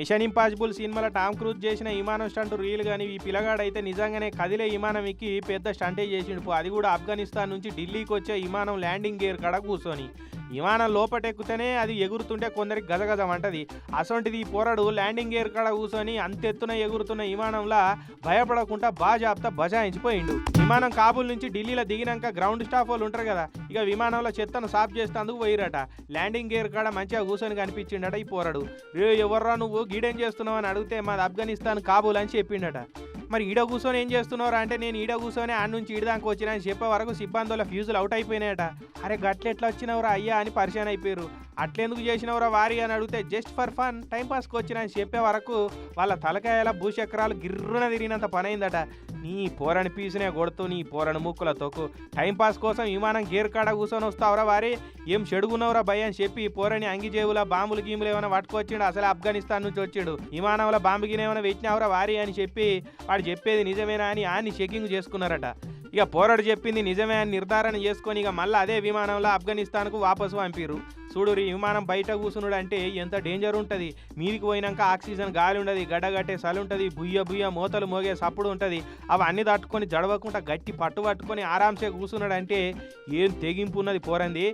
Machine impossible సినిమాలో Tom Cruise చేసిన విమానం స్టంట్ రీల్ కానీ ఈ పిల్లగాడైతే నిజంగానే కదిలే విమానం ఎక్కి పెద్ద స్టంటే చేసిండు. అది కూడా ఆఫ్ఘనిస్తాన్ నుంచి ఢిల్లీకి వచ్చే విమానం ల్యాండింగ్ గేర్ కడ కూర్చొని విమానం లోపటెక్కుతేనే అది ఎగురుతుంటే కొందరికి గజగజం అంటది అసొంటిది ఈ పోరడు ల్యాండింగ్ గేర్ కాడ కూర్చొని అంతెత్తున ఎగురుతున్న విమానంలా భయపడకుండా బాజాబ్తా బజాయించిపోయిండు. విమానం కాబూల్ నుంచి ఢిల్లీలో దిగినాక గ్రౌండ్ స్టాఫ్ వాళ్ళు ఉంటారు కదా ఇక విమానంలో చెత్తను సాఫ్ చేస్తేందుకు పోయిరట. ల్యాండింగ్ గేర్ కాడ మంచిగా కూర్చొని కనిపించిండట ఈ పోరడు. రే ఎవర్రా నువ్వు? గీడేం చేస్తున్నావు? అని అడిగితే మాది ఆఫ్ఘనిస్తాన్ కాబూల్ అని చెప్పిండట. మరి ఈడ కూర్చొని ఏం చేస్తున్నారా అంటే నేను ఈడ కూర్చొని ఆడ నుంచి ఈడదానికి వచ్చినా అని చెప్పే వరకు సిబ్బందుల ఫ్యూజులు అవుట్ అయిపోయినాయట. అరే గట్లెట్లా వచ్చినవరా అయ్యా అని పరిచయం అయిపోయారు. అట్లెందుకు చేసినవరా వారి అని అడిగితే జస్ట్ ఫర్ ఫన్ టైంపాస్కి వచ్చిన అని చెప్పే వరకు వాళ్ళ తలకాయల భూచక్రాలు గిర్రున తిరిగినంత పనైందట. నీ పోరని పీసునే కొడుతూ నీ పోరని ముక్కుల తొక్కు. టైంపాస్ కోసం విమానం గేర్ కాడ కూర్చొని వస్తావురా వారి? ఏం చెడుగున్నవరా భయ అని చెప్పి పోరని అంగి జేబుల బాంబులు గీములు ఏమైనా పట్టుకొచ్చిండు? అసలు ఆఫ్ఘనిస్తాన్ నుంచి వచ్చిండు. విమానంలో బాంబు గిన ఏమైనా పెట్టినావురా వారి అని చెప్పి వాడు చెప్పేది నిజమేనా అని ఆన్ని చెకింగ్ చేసుకున్నారట. ఇక పోరాడు చెప్పింది నిజమే అని నిర్ధారణ చేసుకొని ఇక మళ్ళీ అదే విమానంలో ఆఫ్ఘనిస్తాన్కు వాపసు పంపిరు చూడు విమానం బయట కూర్చున్నాడు అంటే ఎంత డేంజర్ ఉంటుంది. మీదికి పోయినాక ఆక్సిజన్ గాలి ఉండదు గడ్డగట్టే సలి ఉంటుంది బుయ్య బుయ్య మూతలు మోగే సప్పుడు ఉంటుంది. అవన్నీ దాటుకొని జడవకుండా గట్టి పట్టు పట్టుకొని ఆరాంసే కూర్చున్నాడు అంటే ఏం తెగింపు ఉన్నది పోరంది.